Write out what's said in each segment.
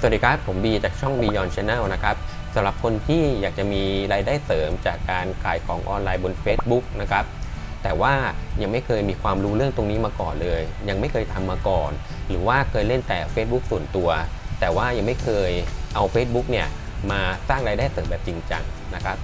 สวัสดีครับ ผมบีจากช่อง Beyond Channel นะครับสำหรับคนที่อยากจะมีรายได้เสริมจากการขายของออนไลน์บน Facebook นะครับแต่ว่ายังไม่เคยมีความรู้เรื่องตรงนี้มาก่อนเลย ยังไม่เคยทำมาก่อน หรือว่าเคยเล่นแต่ Facebook ส่วนตัว แต่ว่ายังไม่เคยเอา Facebook เนี่ยมาสร้างรายได้เสริมแบบจริงจังนะครับ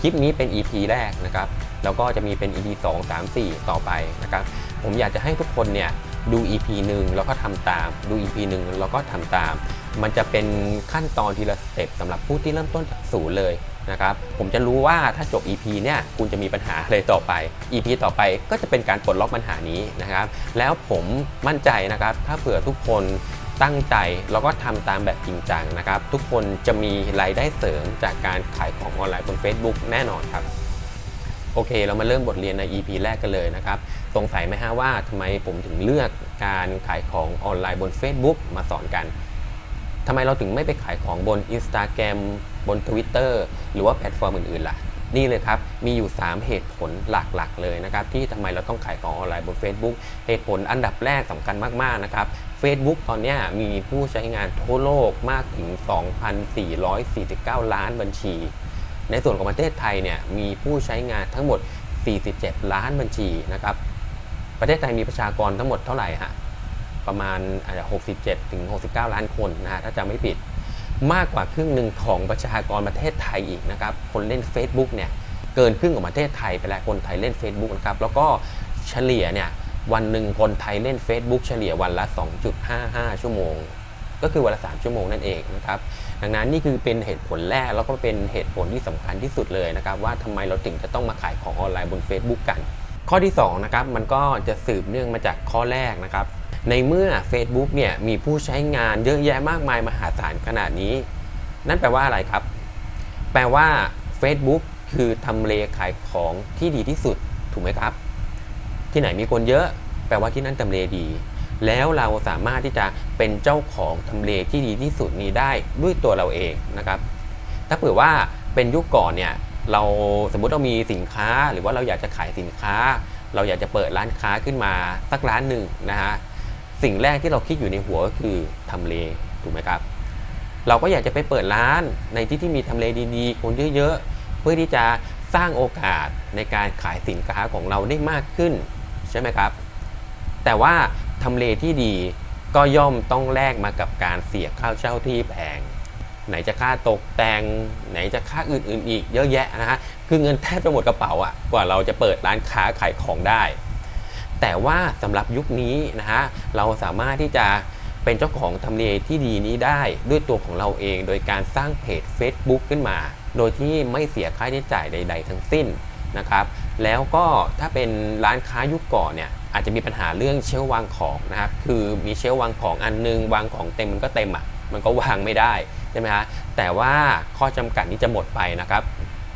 คลิปนี้เป็น EP แรกนะครับแล้วก็จะมีเป็น EP 2 3 4 ต่อไปนะครับผมอยากจะให้ทุกคนเนี่ย ดู EP หนึ่งแล้วก็ทำตาม ดู EP หนึ่งแล้วก็ทำตาม มันจะเป็นขั้นตอนทีละสเต็ปสำหรับผู้ที่เริ่มต้นจากศูนย์เลยนะครับ ผมจะรู้ว่าถ้าจบ EP เนี่ยคุณจะมีปัญหาอะไรต่อไป EP ต่อไปก็จะเป็นการปลดล็อกปัญหานี้นะครับ แล้วผมมั่นใจนะครับ ถ้าเผื่อทุกคนตั้งใจแล้วก็ทำตามแบบจริงจังนะครับ ทุกคนจะมีรายได้เสริมจากการขายของออนไลน์บน Facebook แน่นอนครับ โอเค เรามาเริ่มบทเรียนใน EP แรกกันเลยนะครับ สงสัยไหมฮะว่าทำไมผมถึงเลือกการขายของออนไลน์บน Facebook มาสอนกันทำไมเราถึงไม่ไปขายของบน Instagram บน Twitter หรือว่าแพลตฟอร์มอื่นๆล่ะ นี่เลยครับ มีอยู่ 3 เหตุผลหลักๆ เลยนะครับ ที่ทำไมเราต้องขายของออนไลน์บน Facebook เหตุผลอันดับแรกสำคัญมากๆนะครับ Facebook ตอนนี้มีผู้ใช้งานทั่วโลกมากถึง 2,449 ล้านบัญชี ในส่วนของประเทศไทยเนี่ยมีผู้ใช้งานทั้งหมด 47 ล้านบัญชีนะครับ ประเทศไทยมีประชากรทั้งหมดเท่าไหร่ฮะประมาณอาจจะ67ถึง69 ล้านคนนะฮะถ้าจำไม่ผิด มากกว่าครึ่งหนึ่งของประชากรประเทศไทยอีกนะครับคนเล่น Facebook เนี่ยเกินครึ่งของประเทศไทยไปแล้วคนไทยเล่น Facebook นะครับแล้วก็เฉลี่ยเนี่ยวันหนึ่งคนไทยเล่น Facebook เฉลี่ยวันละ 2.55 ชั่วโมง ก็คือวันละ 3 ชั่วโมงนั่นเองนะครับดังนั้นนี่คือเป็นเหตุผลแรกแล้วก็เป็นเหตุผลที่สำคัญที่สุดเลยนะครับว่าทำไมเราถึงจะต้องมาขายของออนไลน์บน Facebook กัน ข้อที่2นะครับมันก็จะสืบเนื่องมาจากข้อแรกนะครับ ในเมื่อ Facebook เนี่ยมีผู้ใช้งานเยอะแยะมากมายมหาศาลขนาดนี้ นั่นแปลว่าอะไรครับ แปลว่า Facebook คือทำเลขายของที่ดีที่สุดถูกไหมครับ ที่ไหนมีคนเยอะ แปลว่าที่นั่นทำเลดี แล้วเราสามารถที่จะเป็นเจ้าของทำเลที่ดีที่สุดนี้ได้ด้วยตัวเราเองนะครับ ถ้าเผื่อว่าเป็นยุคก่อนเนี่ย เราสมมุติเรามีสินค้าหรือว่าเราอยากจะขายสินค้า เราอยากจะเปิดร้านค้าขึ้นมาสักร้านหนึ่งนะฮะสิ่งแรกที่เราคิดอยู่ในหัวก็คือทำเลถูกไหมครับ เราก็อยากจะไปเปิดร้านในที่ที่มีทำเลดีๆ คนเยอะๆ เพื่อที่จะสร้างโอกาสในการขายสินค้าของเราได้มากขึ้นใช่ไหมครับ แต่ว่าทำเลที่ดีก็ย่อมต้องแลกมากับการเสียค่าเช่าที่แพง ไหนจะค่าตกแต่ง ไหนจะค่าอื่นๆอีกเยอะแยะนะฮะคือเงินแทบจะหมดกระเป๋าอะกว่าเราจะเปิดร้านค้าขายของได้ แต่ว่าสำหรับยุคนี้นะฮะเราสามารถที่จะเป็นเจ้าของทำเลที่ดีนี้ได้ด้วยตัวของเราเอง โดยการสร้างเพจ Facebook ขึ้นมา โดยที่ไม่เสียค่าใช้จ่ายใด ๆ ทั้งสิ้นนะครับ แล้วก็ถ้าเป็นร้านค้ายุคก่อนเนี่ยอาจจะมีปัญหาเรื่องเชลวางของนะครับ คือมีเชลวางของอันนึง วางของเต็มมันก็เต็มอะ มันก็วางไม่ได้ ใช่ไหมฮะแต่ว่าข้อจำกัดนี้จะหมดไปนะครับ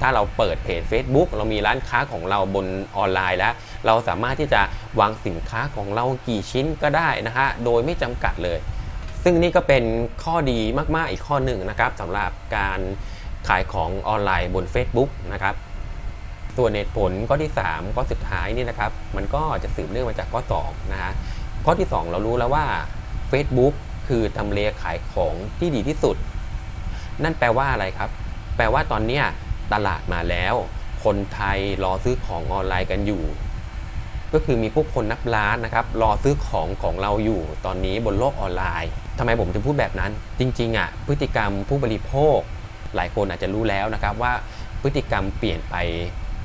ถ้าเราเปิดเพจ Facebook เรามีร้านค้าของเราบนออนไลน์แล้ว เราสามารถที่จะวางสินค้าของเรากี่ชิ้นก็ได้นะฮะโดยไม่จำกัดเลย ซึ่งนี่ก็เป็นข้อดีมากๆอีกข้อหนึ่งนะครับสำหรับการขายของออนไลน์บน Facebook นะครับส่วนเหตุผลข้อที่ 3 ข้อสุดท้ายนี่นะครับ มันก็จะสืบเนื่องมาจากข้อ2นะฮะข้อที่ 2 เรารู้แล้วว่า Facebook คือทำเลขายของที่ดีที่สุด นั่นแปลว่าอะไรครับ แปลว่าตอนเนี้ยตลาดมาแล้ว คนไทยรอซื้อของออนไลน์กันอยู่ ก็คือมีผู้คนนับล้านนะครับ รอซื้อของของเราอยู่ตอนนี้บนโลกออนไลน์ทำไมผมถึงพูดแบบนั้น จริงๆอะพฤติกรรมผู้บริโภค หลายคนอาจจะรู้แล้วนะครับว่าพฤติกรรมเปลี่ยนไป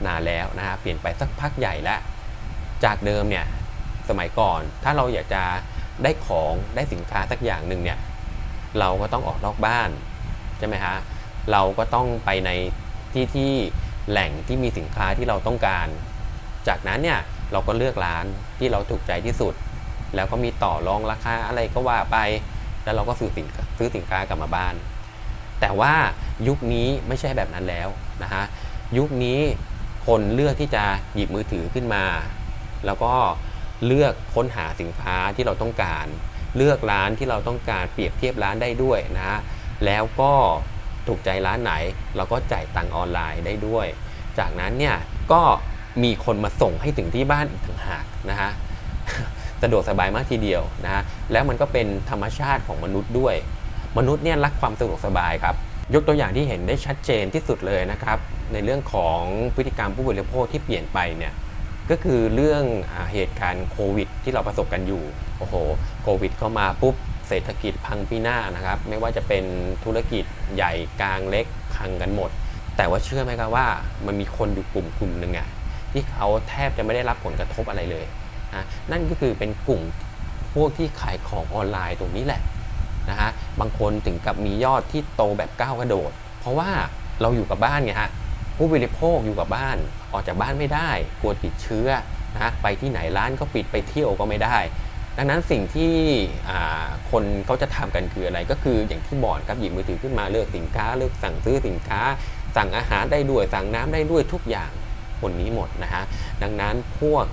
นานแล้วนะฮะเปลี่ยนไปสักพักใหญ่แล้วจากเดิมเนี่ยสมัยก่อนถ้าเราอยากจะได้ของได้สินค้าสักอย่างหนึ่งเนี่ยเราก็ต้องออกนอกบ้าน ใช่ไหมฮะเราก็ต้องไปในที่ที่แหล่งที่มีสินค้าที่เราต้องการ จากนั้นเนี่ยเราก็เลือกร้านที่เราถูกใจที่สุด แล้วก็มีต่อรองราคาอะไรก็ว่าไป แล้วเราก็ซื้อสินค้าซื้อสินค้ากลับมาบ้าน แต่ว่ายุคนี้ไม่ใช่แบบนั้นแล้วนะฮะยุคนี้คนเลือกที่จะหยิบมือถือขึ้นมา แล้วก็เลือกค้นหาสินค้าที่เราต้องการ เลือกร้านที่เราต้องการเปรียบเทียบร้านได้ด้วยนะฮะ แล้วก็ถูกใจร้านไหน เราก็จ่ายตังออนไลน์ได้ด้วย จากนั้นเนี่ยก็มีคนมาส่งให้ถึงที่บ้านอีกต่างหากนะฮะสะดวกสบายมากทีเดียวนะฮะแล้วมันก็เป็นธรรมชาติของมนุษย์ด้วย มนุษย์เนี่ยรักความสะดวกสบายครับ ยกตัวอย่างที่เห็นได้ชัดเจนที่สุดเลยนะครับ ในเรื่องของพฤติกรรมผู้บริโภคที่เปลี่ยนไปเนี่ยก็คือเรื่องอเหตุการณ์โควิด ที่เราประสบกันอยู่โอ้โหโควิดเข้ามาปุ๊บ เศรษฐกิจพังพินาศนะครับ ไม่ว่าจะเป็นธุรกิจใหญ่กลางเล็กพังกันหมด แต่ว่าเชื่อไหมครับว่ามันมีคนอยู่กลุ่มกลุ่มหนึ่งอะที่เขาแทบจะไม่ได้รับผลกระทบอะไรเลยนะนั่นก็คือเป็นกลุ่มพวกที่ขายของออนไลน์ตรงนี้แหละนะฮะบางคนถึงกับมียอดที่โตแบบก้าวกระโดด เพราะว่าเราอยู่กับบ้านไงฮะผู้บริโภคอยู่กับบ้านออกจากบ้านไม่ได้ กลัวติดเชื้อนะฮะไปที่ไหนร้านก็ปิดไปเที่ยวก็ไม่ได้ ดังนั้นสิ่งที่คนเขาจะทำกันคืออะไรก็คืออย่างที่บอกครับหยิบมือถือขึ้นมาเลือกสินค้าเลือกสั่งซื้อสินค้า สั่งอาหารได้ด้วย สั่งน้ำได้ด้วยทุกอย่างบนนี้หมดนะฮะดังนั้นพวก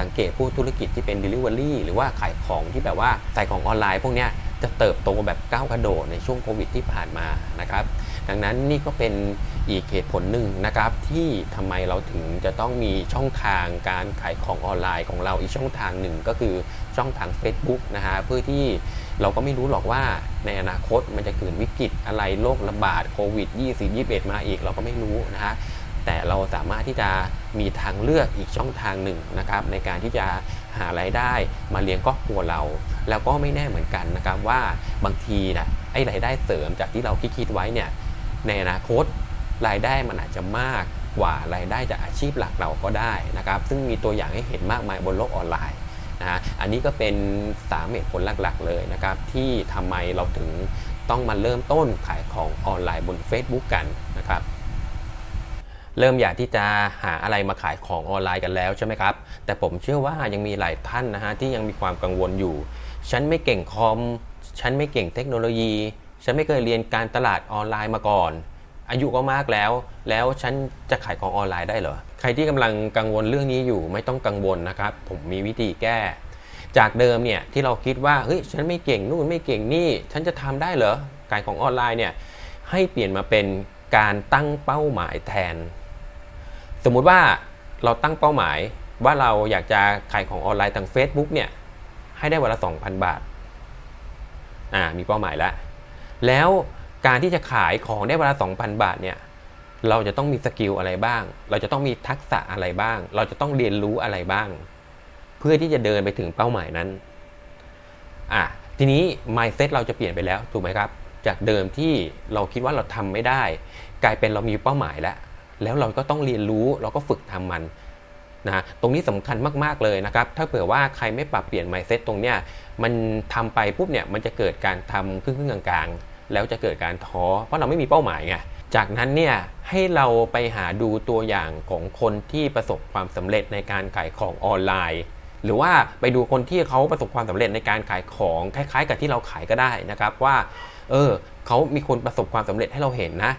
สังเกตพวกธุรกิจที่เป็น Delivery หรือว่าขายของที่แบบว่าใส่ของออนไลน์พวกนี้จะเติบโตแบบก้าวกระโดดในช่วงโควิดที่ผ่านมานะครับ ดังนั้นนี่ก็เป็นอีกเหตุผลหนึ่งนะครับที่ทำไมเราถึงจะต้องมีช่องทางการขายของออนไลน์ของเราอีกช่องทางหนึ่งก็คือช่องทาง Facebook นะฮะเพื่อที่เราก็ไม่รู้หรอกว่าในอนาคตมันจะเกิดวิกฤตอะไรโรคระบาดโควิด 20 21 มาอีกเราก็ไม่รู้นะฮะแต่เราสามารถที่จะมีทางเลือกอีกช่องทางหนึ่งนะครับในการที่จะหารายได้มาเลี้ยงครอบครัวเรา แล้วก็ไม่แน่เหมือนกันนะครับว่าบางทีนะไอ้รายได้เสริมจากที่เราคิดๆไว้เนี่ย ในอนาคตรายได้มันอาจจะมากกว่ารายได้จากอาชีพหลักเราก็ได้นะครับ ซึ่งมีตัวอย่างให้เห็นมากมายบนโลกออนไลน์นะฮะอันนี้ก็เป็นสามเหตุผลหลักๆ เลยนะครับ ที่ทำไมเราถึงต้องมาเริ่มต้นขายของออนไลน์บน Facebook กันนะครับเริ่มอยากที่จะหาอะไรมาขายของออนไลน์กันแล้วใช่ไหมครับ แต่ผมเชื่อว่ายังมีหลายท่านนะฮะที่ยังมีความกังวลอยู่ ฉันไม่เก่งคอม ฉันไม่เก่งเทคโนโลยี ฉันไม่เคยเรียนการตลาดออนไลน์มาก่อน อายุก็มากแล้ว แล้วฉันจะขายของออนไลน์ได้เหรอ ใครที่กำลังกังวลเรื่องนี้อยู่ไม่ต้องกังวลนะครับ ผมมีวิธีแก้ จากเดิมเนี่ยที่เราคิดว่าเฮ้ยฉันไม่เก่งนู่นไม่เก่งนี่ ฉันจะทำได้เหรอขายของออนไลน์เนี่ยให้เปลี่ยนมาเป็นการตั้งเป้าหมายแทน สมมุติว่าเราตั้งเป้าหมายว่าเราอยากจะขายของออนไลน์ทาง Facebook เนี่ยให้ได้วันละ 2,000 บาท อ่า มีเป้าหมายแล้ว แล้วการที่จะขายของได้วันละ2,000 บาทเนี่ยเราจะต้องมีสกิลอะไรบ้าง เราจะต้องมีทักษะอะไรบ้าง เราจะต้องเรียนรู้อะไรบ้าง เพื่อที่จะเดินไปถึงเป้าหมายนั้นอะทีนี้ mindset เราจะเปลี่ยนไปแล้วถูกไหมครับ จากเดิมที่เราคิดว่าเราทำไม่ได้ กลายเป็นเรามีเป้าหมายแล้ว แล้วเราก็ต้องเรียนรู้เราก็ฝึกทำมันนะตรงนี้สำคัญมาก ๆ เลยนะครับ ถ้าเผื่อว่าใครไม่ปรับเปลี่ยน mindset ตรงเนี้ยมันทำไปปุ๊บเนี่ยมันจะเกิดการทำครึ่งๆกลางๆ แล้วจะเกิดการท้อเพราะเราไม่มีเป้าหมายไงจากนั้นเนี่ยให้เราไปหาดูตัวอย่างของคนที่ประสบความสำเร็จในการขายของออนไลน์ หรือว่าไปดูคนที่เขาประสบความสำเร็จในการขายของคล้าย ๆ กับที่เราขายก็ได้นะครับว่าเออเขามีคนประสบความสำเร็จให้เราเห็นนะ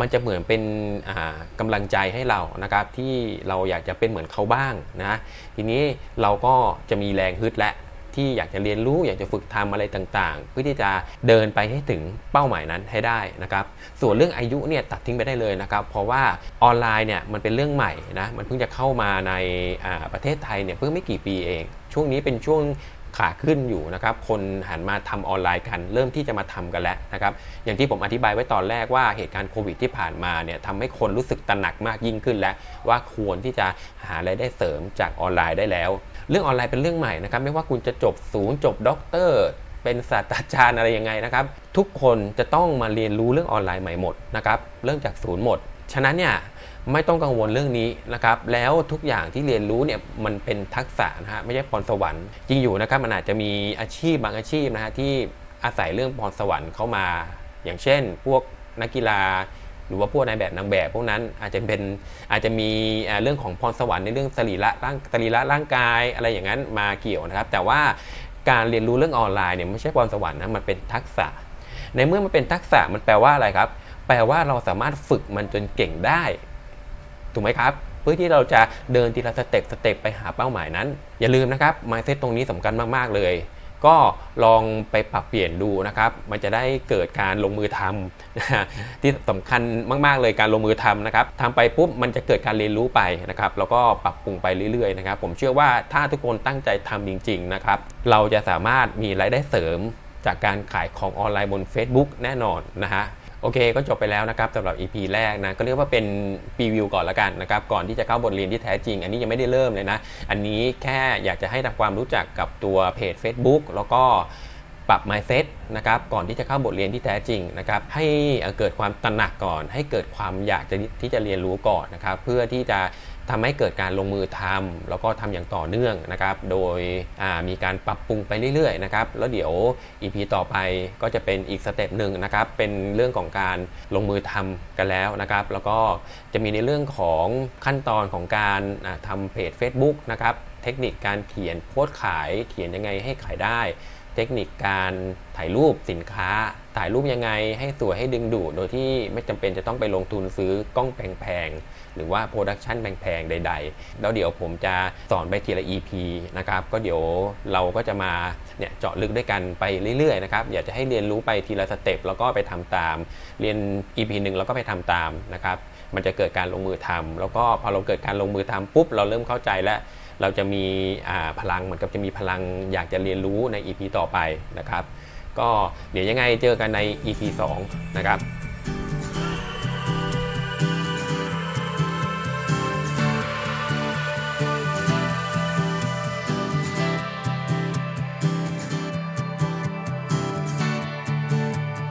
มันจะเหมือนเป็นอ่ากำลังใจให้เรานะครับที่เราอยากจะเป็นเหมือนเขาบ้างนะทีนี้เราก็จะมีแรงฮึดและ ที่อยากจะเรียนรู้อยากจะฝึกทำอะไรต่างๆ เพื่อที่จะเดินไปให้ถึงเป้าหมายนั้นให้ได้นะครับ ส่วนเรื่องอายุเนี่ยตัดทิ้งไปได้เลยนะครับ เพราะว่าออนไลน์เนี่ยมันเป็นเรื่องใหม่นะมันเพิ่งจะเข้ามาในาประเทศไทยเนี่ยเพิ่งไม่กี่ปีเอง ช่วงนี้เป็นช่วงขาขึ้นอยู่นะครับ คนหันมาทำออนไลน์กัน เริ่มที่จะมาทำกันแล้วนะครับ อย่างที่ผมอธิบายไว้ตอนแรกว่าเหตุการณ์โควิดที่ผ่านมาเนี่ยทำให้คนรู้สึกตระหนักมากยิ่งขึ้นแล้ว ว่าควรที่จะหารายได้เสริมจากออนไลน์ได้แล้ว เรื่องออนไลน์เป็นเรื่องใหม่นะครับ ไม่ว่าคุณจะจบศูนย์จบด็อกเตอร์ เป็นศาสตราจารย์อะไรยังไงนะครับ ทุกคนจะต้องมาเรียนรู้เรื่องออนไลน์ใหม่หมดนะครับเริ่มจากศูนย์หมด ฉะนั้นเนี่ยไม่ต้องกังวลเรื่องนี้นะครับ แล้วทุกอย่างที่เรียนรู้เนี่ยมันเป็นทักษะนะฮะไม่ใช่พรสวรรค์จริงอยู่นะครับมันอาจจะมีอาชีพบางอาชีพนะฮะที่อาศัยเรื่องพรสวรรค์เข้ามา อย่างเช่น พวกนักกีฬา หรือว่าพวกนายแบบนางแบบพวกนั้นอาจจะเป็นอาจจะมีเรื่องของพรสวรรค์ในเรื่องสรีระร่างสรีระร่างกายอะไรอย่างนั้นมาเกี่ยวนะครับ แต่ว่าการเรียนรู้เรื่องออนไลน์เนี่ยไม่ใช่พรสวรรค์นะมันเป็นทักษะ ในเมื่อมันเป็นทักษะมันแปลว่าอะไรครับ แปลว่าเราสามารถฝึกมันจนเก่งได้ถูกไหมครับเพื่อที่เราจะเดินทีละสเต็ปสเต็ปไปหาเป้าหมายนั้น อย่าลืมนะครับ mindset ตรงนี้สำคัญมาก ๆ เลย ก็ลองไปปรับเปลี่ยนดูนะครับ มันจะได้เกิดการลงมือทำที่สำคัญมาก ๆ เลยการลงมือทำนะครับทำไปปุ๊บมันจะเกิดการเรียนรู้ไปนะครับ แล้วก็ปรับปรุงไปเรื่อยๆนะครับ ผมเชื่อว่าถ้าทุกคนตั้งใจทำจริง ๆ นะครับ เราจะสามารถมีรายได้เสริมจากการขายของออนไลน์บน Facebook แน่นอนนะฮะ โอเคก็จบไปแล้วนะครับสำหรับ EP แรกนะก็เรียกว่าเป็นรีวิวก่อนละกันนะครับก่อนที่จะเข้าบทเรียนที่แท้จริง อันนี้ยังไม่ได้เริ่มเลยนะ อันนี้แค่อยากจะให้ทำความรู้จักกับตัวเพจ Facebook แล้วก็ปรับ mindset นะครับก่อนที่จะเข้าบทเรียนที่แท้จริงนะครับให้เกิดความตระหนักก่อน ให้เกิดความอยากจะที่จะเรียนรู้ก่อนนะครับเพื่อที่จะ ทำให้เกิดการลงมือทำแล้วก็ทำอย่างต่อเนื่องนะครับ โดยมีการปรับปรุงไปเรื่อยๆนะครับ แล้วเดี๋ยว EP ต่อไปก็จะเป็นอีกสเต็ปหนึ่งนะครับ เป็นเรื่องของการลงมือทำกันแล้วนะครับ แล้วก็จะมีในเรื่องของขั้นตอนของการทำเพจ Facebook นะครับ เทคนิคการเขียนโพสต์ขายเขียนยังไงให้ขายได้ เทคนิคการถ่ายรูปสินค้า ถ่ายรูปยังไงให้สวยให้ดึงดูดโดยที่ไม่จำเป็นจะต้องไปลงทุนซื้อกล้องแพงๆ หรือว่าโปรดักชันแพงๆ ใด ๆ แล้วเดี๋ยวผมจะสอนไปทีละ EP นะครับ ก็เดี๋ยวเราก็จะมาเนี่ยเจาะลึกด้วยกันไปเรื่อยๆ นะครับ อยากจะให้เรียนรู้ไปทีละสเต็ปแล้วก็ไปทำตาม เรียน EP หนึ่งแล้วก็ไปทำตามนะครับ มันจะเกิดการลงมือทำแล้วก็พอเราเกิดการลงมือทำปุ๊บเราเริ่มเข้าใจแล้ว เราจะมีพลังเหมือนกับจะมีพลังอยากจะเรียนรู้ใน EP ต่อไปนะครับ ก็เดี๋ยวยังไงเจอกันใน EP 2 นะครับ